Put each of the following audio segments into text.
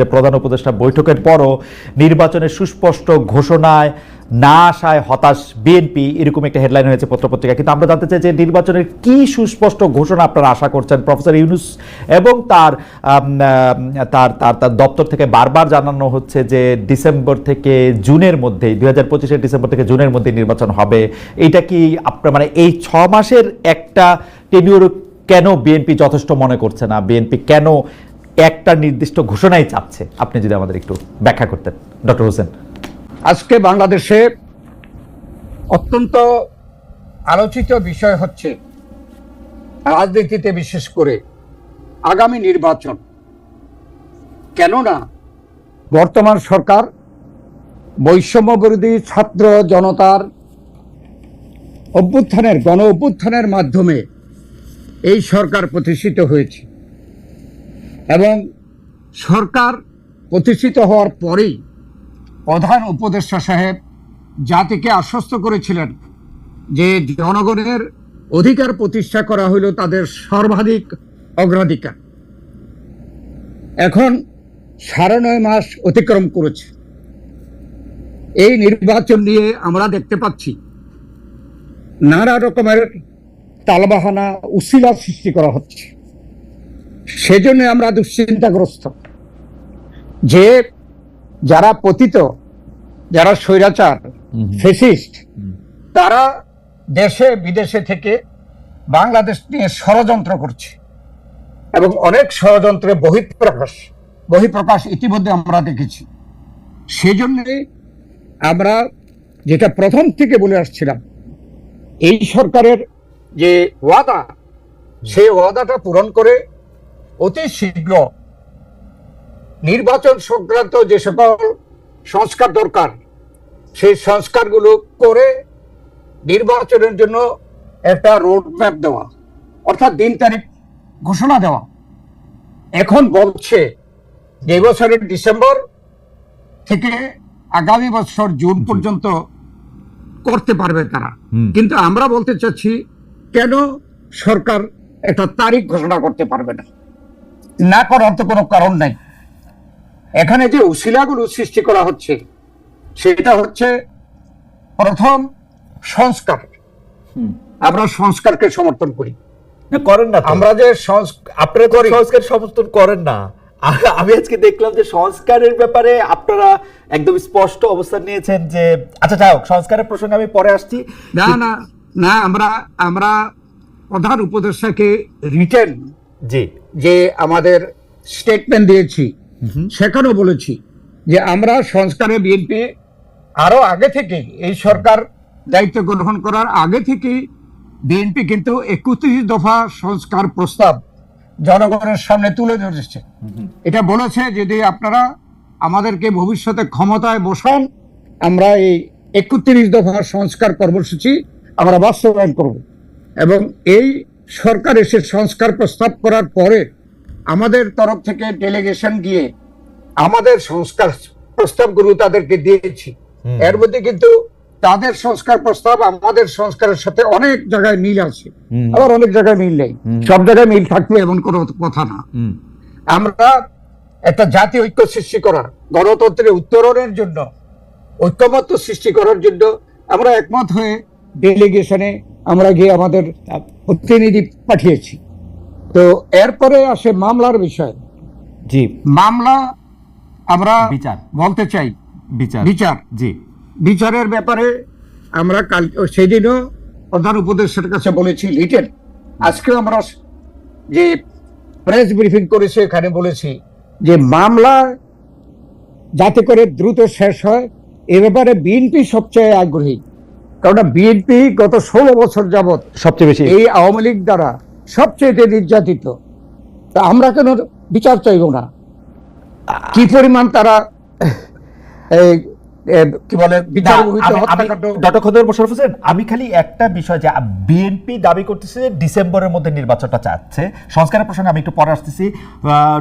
যে প্রধান উপদেষ্টা বৈঠকের পরও নির্বাচনের সুস্পষ্ট ঘোষণায় না আসায় হতাশ বিএনপি, এরকম একটা হেডলাইন হয়েছে পত্রপত্রিকা কিন্তু আমরা জানতে চাই যে নির্বাচনের কি সুস্পষ্ট ঘোষণা আপনারা আশা করছেন? প্রফেসর ইউনুস এবং তার তার তার তার দপ্তর থেকে বারবার জানানো হচ্ছে যে ডিসেম্বর থেকে জুনের মধ্যে, দুই হাজার পঁচিশের ডিসেম্বর থেকে জুনের মধ্যে নির্বাচন হবে। এটা কি আপনার মানে এই ছ মাসের একটা টেনিউর কেন বিএনপি যথেষ্ট মনে করছে না? বিএনপি কেন একটা নির্দিষ্ট ঘোষণাই চাচ্ছে আপনি যদি আমাদের একটু ব্যাখ্যা করতেন, ডক্টর হোসেন। আজকে বাংলাদেশে অত্যন্ত আলোচিত বিষয় হচ্ছে রাজনীতিতে বিশেষ করে আগামী নির্বাচন। কেননা বর্তমান সরকার বৈষম্য বিরোধী ছাত্র জনতার অভ্যুত্থানের, গণ অভ্যুত্থানের মাধ্যমে এই সরকার প্রতিষ্ঠিত হয়েছে। এবং সরকার প্রতিষ্ঠিত হওয়ার পরেই প্রধান উপদেষ্টা সাহেব জাতিকে আশ্বস্ত করেছিলেন যে জনগণের অধিকার প্রতিষ্ঠা করা হইল তাদের সর্বাধিক অগ্রাধিকার। এখন সাড়ে নয় মাস অতিক্রম করেছে। এই নির্বাচন নিয়ে আমরা দেখতে পাচ্ছি নানা রকমের তালবাহানা, উশিলা সৃষ্টি করা হচ্ছে। সেজন্য আমরা দুশ্চিন্তাগ্রস্ত। যে যারা পতিত যারা স্বৈরাচার ফেসিস্ট তারা দেশে বিদেশে থেকে বাংলাদেশ নিয়ে ষড়যন্ত্র করছে। এবং অনেক ষড়যন্ত্রে বহিঃপ্রকাশ বহিঃপ্রকাশ ইতিমধ্যে আমরা দেখেছি। সেজন্য আমরা যেটা প্রথম থেকে বলে আসছিলাম এই সরকারের যে ওয়াদা সেই ওয়াদাটা পূরণ করে অতি শীঘ্র নির্বাচন সংক্রান্ত যে সকল সংস্কার দরকার সেই সংস্কারগুলো করে নির্বাচনের জন্য একটা রোড ম্যাপ দেওয়া অর্থাৎ দিন তারিখ ঘোষণা দেওয়া। এখন বলছে যে বছরের ডিসেম্বর থেকে আগামী বছর জুন পর্যন্ত করতে পারবে তারা। কিন্তু আমরা বলতে চাচ্ছি কেন সরকার একটা তারিখ ঘোষণা করতে পারবে না? না করার তো কোনো কারণ নাই। এখানে যে উশিলাগুলো সৃষ্টি করা হচ্ছে সেটা হচ্ছে প্রথম সংস্কার। আমরা সংস্কারকে সমর্থন করি। করেন না আমরা যে সংস্কার আপনারা তো সংস্কার সমর্থন করেন না। আমি আজকে দেখলাম যে সংস্কারের ব্যাপারে আপনারা একদম স্পষ্ট অবস্থান নিয়েছেন যে আচ্ছা যাই হোক সংস্কারের প্রসঙ্গে আমি পরে আসছি। না না না আমরা আমরা প্রধান উপদেষ্টাকে রিটেন জি। যে আমাদের স্টেটমেন্ট দিয়েছি সেখানেও বলেছি যে আমরা সংস্কারে বিএনপি আরও আগে থেকে এই সরকার দায়িত্ব গ্রহণ করার আগে থেকে বিএনপি কিন্তু একত্রিশ দফা সংস্কার প্রস্তাব জনগণের সামনে তুলে ধরেছে। এটা বলেছে যদি আপনারা আমাদেরকে ভবিষ্যতে ক্ষমতায় বসান আমরা এই একত্রিশ দফা সংস্কার কর্মসূচি আমরা বাস্তবায়ন করব। এবং এই সরকার এসে সংস্কার প্রস্তাব করার পরে আমাদের তরফ থেকে ডেলিগেশন গিয়ে আমাদের সংস্কার প্রস্তাবগুলো তাদেরকে দিয়েছি। এর মধ্যে কিন্তু তাদের সংস্কার প্রস্তাব আমাদের সংস্কারের সাথে অনেক জায়গায় মিল আছে। আবার অনেক জায়গায় মিল নেই। সব জায়গায় মিল থাকবে এমন কোনো কথা না। আমরা একটা জাতি ঐক্য সৃষ্টি করা গণতন্ত্রের উত্তরণের জন্য ঐক্যমত্য সৃষ্টি করার জন্য আমরা একমত হয়ে ডেলিগেশনে আমরা গিয়ে আমাদের প্রতিনিধি পাঠিয়েছি। তো এরপরে আসে মামলার বিষয়। জি। মামলা আমরা বিচার। বলতে চাই। বিচার। বিচার। জি। বিচারের ব্যাপারে আমরা কাল সেদিনও প্রধান উপদেষ্টার কাছে বলেছি লিটেন আজকেও আমরা যে প্রেস ব্রিফিং করেছি এখানে বলেছি যে মামলা যাতে করে দ্রুত শেষ হয় এ ব্যাপারে বিএনপি সবচেয়ে আগ্রহী। কারণ বিএনপি গত ষোলো বছর যাবৎ সবচেয়ে বেশি। এই আওয়ামী লীগ দ্বারা সবচেয়ে নির্যাতিত তা আমরা কেন বিচার চাইব না? কি পরিমাণ তারা এই কি বলে মোশাররফ হোসেন আমি খালি একটা বিষয় যে বিএনপি দাবি করতেছে যে ডিসেম্বরের মধ্যে নির্বাচনটা চাচ্ছে। সংস্কারের প্রসঙ্গে আমি একটু পরে আসতেছি।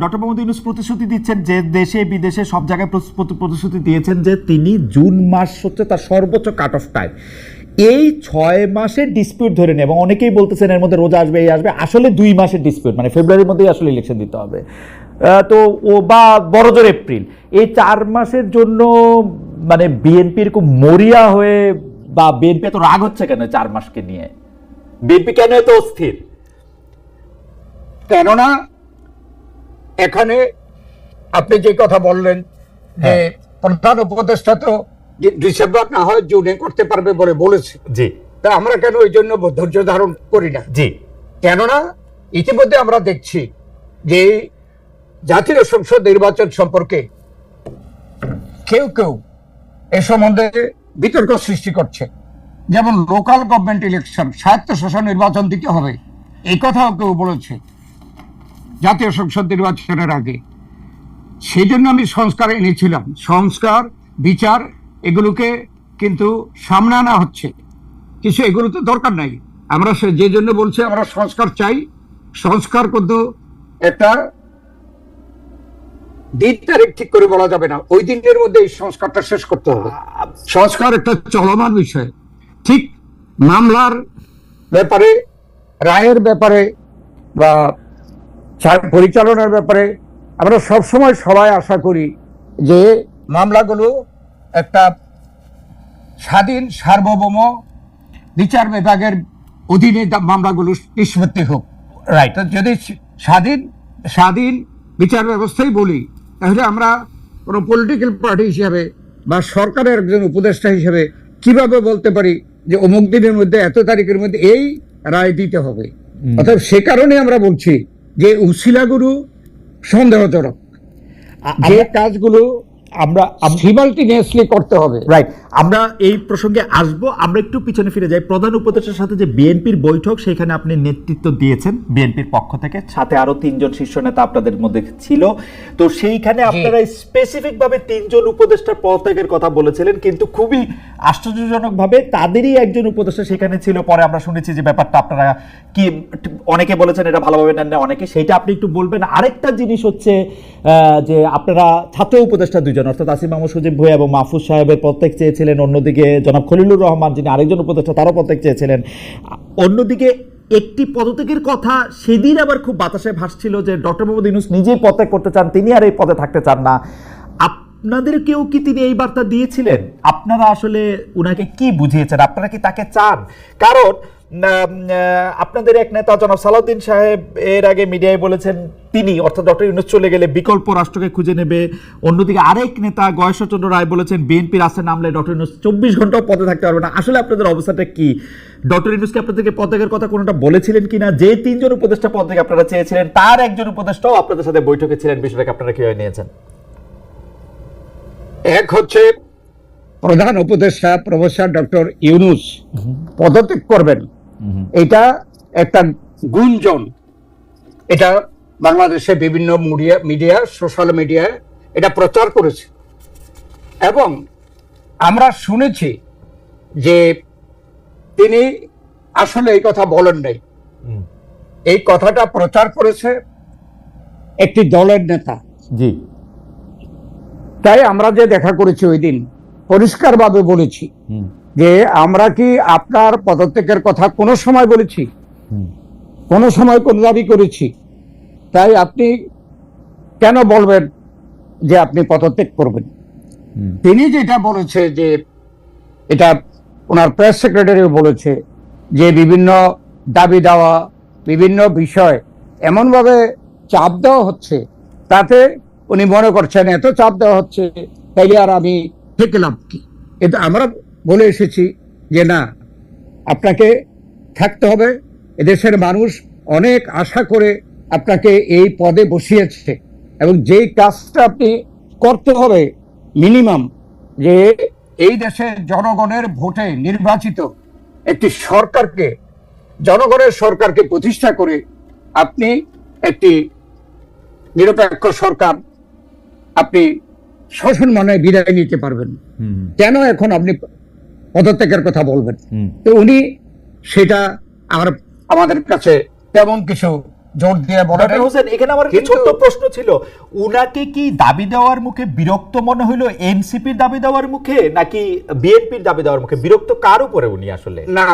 ডক্টর মোহাম্মদ ইউনুস প্রতিশ্রুতি দিচ্ছেন যে দেশে বিদেশে সব জায়গায় প্রতি- প্রতি- প্রতিশ্রুতি দিয়েছেন যে তিনি জুন মাস হচ্ছে তার সর্বোচ্চ কাট অফ টাইম এই ছয় মাসের ডিসপিউট ধরে নেই এবং অনেকেই বলতেছেন এর মধ্যে রোজা আসবে এই আসবে আসলে দুই মাসের ডিসপিউট মানে ফেব্রুয়ারির মধ্যেই আসলে ইলেকশন দিতে হবে। তো ও বা বড়জোর এপ্রিল এই চার মাসের জন্য মানে বিএনপি এরকম মরিয়া হয়ে বা বিএনপি এত রাগ হচ্ছে কেন চার মাসকে নিয়ে? বিএনপি কেন এত অস্থির? কেননা এখানে আপনি যে কথা বললেন যে হ্যাঁ। প্রধান উপদেষ্টা তো ডিসেম্বর না হয় জুনে করতে পারবে বলে বলেছে। জি। তা আমরা কেন ওই জন্য ধৈর্য ধারণ করি না? জি। কেননা ইতিমধ্যে আমরা দেখছি যে জাতীয় সংসদ নির্বাচন সম্পর্কে কেউ কেউ এ সম্বন্ধে বিতর্ক সৃষ্টি করছে। যেমন লোকাল গভর্নমেন্ট ইলেকশন স্বায়ত্তশাসন নির্বাচন দিতে হবে, এই কথাও কেউ বলেছে জাতীয় সংসদ নির্বাচনের আগে। সেই জন্য আমি সংস্কার এনেছিলাম। সংস্কার, বিচার, এগুলোকে কিন্তু সামনে আনা হচ্ছে। কিছু এগুলো তো দরকার নাই। আমরা যে জন্য বলছি আমরা সংস্কার চাই। সংস্কার কিন্তু একটা দিন তারিখ ঠিক করে বলা যাবে না। ওই দিনের মধ্যে এই সংস্কারটা শেষ করতে হবে। সংস্কার একটা চলমান বিষয়। ঠিক মামলার ব্যাপারে রায়ের ব্যাপারে বা পরিচালনার ব্যাপারে আমরা সবসময় সবাই আশা করি যে মামলাগুলো একটা স্বাধীন সার্বভৌম বিচার বিভাগের অধীনে মামলাগুলো নিষ্পত্তি হোক। রাইট যদি স্বাধীন স্বাধীন বিচার ব্যবস্থাই বলি তাহলে আমরা কোনো পলিটিক্যাল পার্টি হিসাবে বা সরকারের একজন উপদেষ্টা হিসাবে কীভাবে বলতে পারি যে অমুক দিনের মধ্যে এত তারিখের মধ্যে এই রায় দিতে হবে? অর্থাৎ সে কারণে আমরা বলছি যে উশিলাগুরু সন্দেহজনক। যে কাজগুলো আমরা সিমাল্টিনিয়াসলি করতে হবে। রাইট আমরা এই প্রসঙ্গে আসব আমরা একটু পিছনে ফিরে যাই। প্রধান উপদেষ্টার সাথে যে বিএনপির বৈঠক সেখানে আপনি নেতৃত্ব দিয়েছেন বিএনপির পক্ষ থেকে। সাথে আরও তিনজন শীর্ষ নেতা আপনাদের মধ্যে ছিল। তো সেইখানে আপনারা স্পেসিফিক ভাবে তিনজন উপদেষ্টার পদত্যাগের কথা বলেছিলেন কিন্তু খুবই আশ্চর্যজনক ভাবে তাদেরই একজন উপদেষ্টা সেখানে ছিল। পরে আমরা শুনেছি যে ব্যাপারটা আপনারা কি অনেকে বলেছেন এটা ভালোভাবে নেন না অনেকে সেইটা আপনি একটু বলবেন। আরেকটা জিনিস হচ্ছে আহ, যে আপনারা ছাত্র উপদেষ্টা দুজন অর্থাৎ আসিম মাহমুদ সজিব ভুয়া এবং মাহফুজ সাহেবের প্রত্যেক চেয়েছিলেন। অন্যদিকে জনাব খলিলুর রহমান যিনি আরেকজন উপদেষ্টা, তারও প্রত্যেক চেয়েছিলেন। অন্যদিকে একটি পদত্যাগের কথা সেদিন আবার খুব বাতাসে ভাসছিল যে ডক্টর মোহাম্মদ ইউনুস নিজেই পদত্যাগ করতে চান, তিনি আর এই পদে থাকতে চান না। আপনাদের কেউ কি তিনি এই বার্তা দিয়েছিলেন? আপনারা আসলে উনাকে কি বুঝিয়েছেন? আপনারা কি তাকে চান? কারণ আপনাদের এক নেতা জনাব সালাউদ্দিন সাহেব এর আগে মিডিয়ায় বলেছেন তিনি অর্থাৎ ডক্টর ইউনুস চলে গেলে বিকল্প রাষ্ট্রকে খুঁজে নেবে। অন্যদিকে আরেক নেতা গয়েশ্বরচন্দ্র রায় বলেছেন বিএনপি রাস্তায় নামলে ডক্টর ইউনুস চব্বিশ ঘন্টাও পদে থাকতে পারবে না। আসলে আপনাদের অবস্থাটা কি? ডক্টর ইউনুসকে আপনাদেরকে পদত্যাগের কথা কোনোটা বলেছিলেন কিনা? যে তিনজন উপদেষ্টা পদ থেকে আপনারা চেয়েছিলেন তার একজন উপদেষ্টাও আপনাদের সাথে বৈঠকে ছিলেন। বিষয়টাকে আপনারা কীভাবে নিয়েছেন? এক হচ্ছে প্রধান উপদেষ্টা প্রফেসর ডক্টর ইউনুস পদত্যাগ করবেন। এটা একটা গুঞ্জন। এটা বাংলাদেশে বিভিন্ন মিডিয়া মিডিয়া সোশ্যাল মিডিয়ায় এটা প্রচার করেছে। এবং আমরা শুনেছি যে তিনি আসলে এই কথা বলেন নাই। এই কথাটা প্রচার করেছে একটি দলের নেতা। জি। তাই আমরা যে দেখা করেছি ওই দিন পরিষ্কারভাবে বলেছি। যে আমরা কি আপনার পদত্যাগের কথা কোনো সময় বলেছি? কোনো সময় কোন দাবি করেছি? তাই আপনি কেন বলবেন যে আপনি পদত্যাগ করবেন? তিনি যেটা বলেছে যে এটা ওনার প্রেস সেক্রেটারিও বলেছে যে বিভিন্ন দাবি দেওয়া বিভিন্ন বিষয় এমনভাবে চাপ দেওয়া হচ্ছে তাতে উনি মনে করছেন এত চাপ দেওয়া হচ্ছে তাইলে আর আমি থেকে লাভ কি? কিন্তু আমরা বলে এসেছি যে না আপনাকে থাকতে হবে। এদেশের মানুষ অনেক আশা করে আপনাকে এই পদে বসিয়েছে এবং যেই কাজটা আপনি করতে হবে মিনিমাম যে এই দেশের জনগণের ভোটে নির্বাচিত একটি সরকারকে জনগণের সরকারকে প্রতিষ্ঠা করে আপনি একটি নিরপেক্ষ সরকার আপনি শাসন মানে বিদায় নিতে পারবেন। কেন এখন আপনি পদত্যাগের কথা বলবেন। তো উনি সেটা আমার আমাদের কাছে তেমন কিছু জোর দিয়ে ডক্টর হোসেন এখানে আমার একটা ছোট্ট প্রশ্ন ছিল উনাকে কি দাবি দেওয়ার মুখে বিরক্ত মনে হইল এনসিপির দাবি দেওয়ার মুখে নাকি বিএনপির দাবি দেওয়ার মুখে? বিরক্ত কার উপরে উনি আসলে? না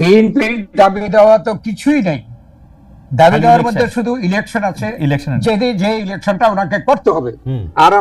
বিএনপির দাবি দেওয়া তো কিছুই নেই। দাবি দেওয়ার মধ্যে শুধু ইলেকশন আছে। যে যে ইলেকশনটা ওনাকে করতে হবে। আর